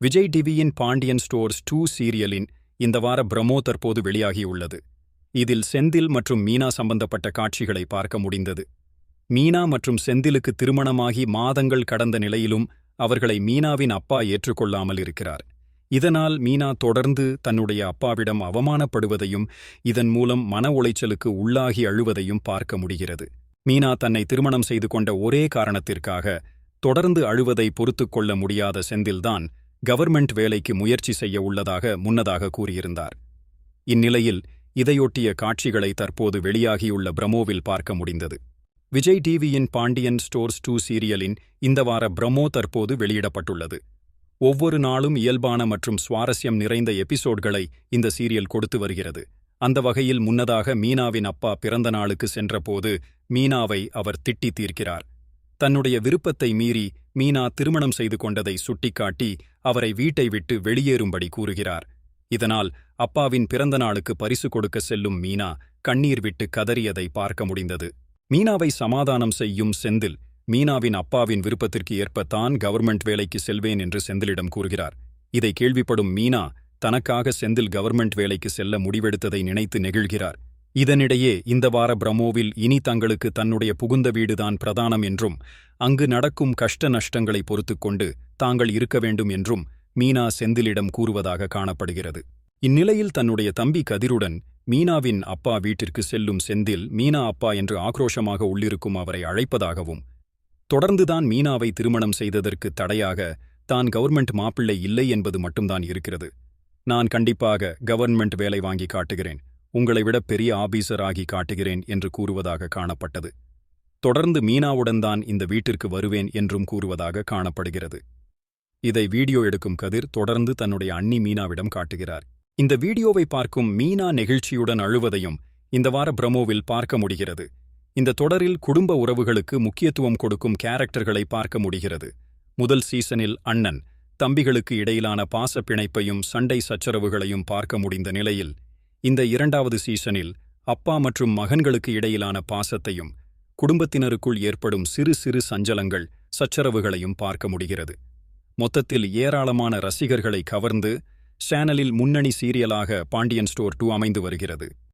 விஜய் டிவியின் Pandian stores two சீரியலின் இந்த வார பிரமோ தற்போது வெளியாகியுள்ளது. இதில் செந்தில் மற்றும் மீனா சம்பந்தப்பட்ட காட்சிகளை பார்க்க முடிந்தது. மீனா மற்றும் செந்திலுக்கு திருமணமாகி மாதங்கள் கடந்த நிலையிலும் அவர்களை மீனாவின் அப்பா ஏற்றுக்கொள்ளாமல் இருக்கிறார். இதனால் மீனா தொடர்ந்து தன்னுடைய அப்பாவிடம் அவமானப்படுவதையும் இதன் மூலம் மன உளைச்சலுக்கு உள்ளாகி அழுவதையும் பார்க்க முடிகிறது. மீனா தன்னை திருமணம் செய்து கொண்ட ஒரே காரணத்திற்காக தொடர்ந்து அழுவதை பொறுத்துக் கொள்ள முடியாத செந்தில்தான் கவர்மெண்ட் வேலைக்கு முயற்சி செய்ய உள்ளதாக முன்னதாக கூறியிருந்தார். இந்நிலையில் இதையொட்டிய காட்சிகளை தற்போது வெளியாகியுள்ள பிரமோவில் பார்க்க முடிந்தது. விஜய் டிவியின் பாண்டியன் ஸ்டோர்ஸ் டூ சீரியலின் இந்த வார பிரமோ தற்போது வெளியிடப்பட்டுள்ளது. ஒவ்வொரு நாளும் இயல்பான மற்றும் சுவாரஸ்யம் நிறைந்த எபிசோட்களை இந்த சீரியல் கொடுத்து வருகிறது. அந்த வகையில் முன்னதாக மீனாவின் அப்பா பிறந்த நாளுக்கு சென்றபோது மீனாவை அவர் திட்டி தீர்க்கிறார். தன்னுடைய விருப்பத்தை மீறி மீனா திருமணம் செய்து கொண்டதை சுட்டிக்காட்டி அவரை வீட்டை விட்டு வெளியேறும்படி கூறுகிறார். இதனால் அப்பாவின் பிறந்த நாளுக்கு பரிசு கொடுக்க செல்லும் மீனா கண்ணீர் விட்டு கதறியதை பார்க்க முடிந்தது. மீனாவை சமாதானம் செய்யும் செந்தில் மீனாவின் அப்பாவின் விருப்பத்திற்கு ஏற்ப தான் கவர்மெண்ட் வேலைக்கு செல்வேன் என்று செந்திலிடம் கூறுகிறார். இதை கேள்விப்படும் மீனா தனக்காக செந்தில் கவர்மெண்ட் வேலைக்கு செல்ல முடிவெடுத்ததை நினைத்து நெகிழ்கிறார். இதனிடையே இந்த வார பிரமோவில் இனி தங்களுக்கு தன்னுடைய புகுந்த வீடுதான் பிரதானம் என்றும் அங்கு நடக்கும் கஷ்ட நஷ்டங்களை பொறுத்துக் கொண்டு தாங்கள் இருக்க வேண்டும் என்றும் மீனா செந்திலிடம் கூறுவதாக காணப்படுகிறது. இந்நிலையில் தன்னுடைய தம்பி கதிருடன் மீனாவின் அப்பா வீட்டிற்கு செல்லும் செந்தில் மீனா அப்பா என்று ஆக்ரோஷமாக உள்ளிருக்கும் அவரை அழைப்பதாகவும் தொடர்ந்துதான் மீனாவை திருமணம் செய்ததற்கு தடையாக தான் கவர்மெண்ட் மாப்பிள்ளை இல்லை என்பது மட்டும்தான் இருக்கிறது. நான் கண்டிப்பாக கவர்மெண்ட் வேலை வாங்கி காட்டுகிறேன். உங்களை விட பெரிய ஆபீசர் ஆகி காட்டுகிறேன் என்று கூறுவதாக காணப்பட்டது. தொடர்ந்து மீனாவுடன் தான் இந்த வீட்டிற்கு வருவேன் என்றும் கூறுவதாக காணப்படுகிறது. இதை வீடியோ எடுக்கும் கதிர் தொடர்ந்து தன்னுடைய அண்ணி மீனாவிடம் காட்டுகிறார். இந்த வீடியோவை பார்க்கும் மீனா நெகிழ்ச்சியுடன் அழுவதையும் இந்த வார பிரமோவில் பார்க்க முடிகிறது. இந்த தொடரில் குடும்ப உறவுகளுக்கு முக்கியத்துவம் கொடுக்கும் கேரக்டர்களை பார்க்க முடிகிறது. முதல் சீசனில் அண்ணன் தம்பிகளுக்கு இடையிலான பாச பிணைப்பையும் சண்டை சச்சரவுகளையும் பார்க்க முடிந்த நிலையில் இந்த இரண்டாவது சீசனில் அப்பா மற்றும் மகன்களுக்கு இடையிலான பாசத்தையும் குடும்பத்தினருக்குள் ஏற்படும் சிறு சிறு சஞ்சலங்கள் சச்சரவுகளையும் பார்க்க முடிகிறது. மொத்தத்தில் ஏராளமான ரசிகர்களை கவர்ந்து சேனலில் முன்னணி சீரியலாக பாண்டியன் ஸ்டோர் டூ அமைந்து வருகிறது.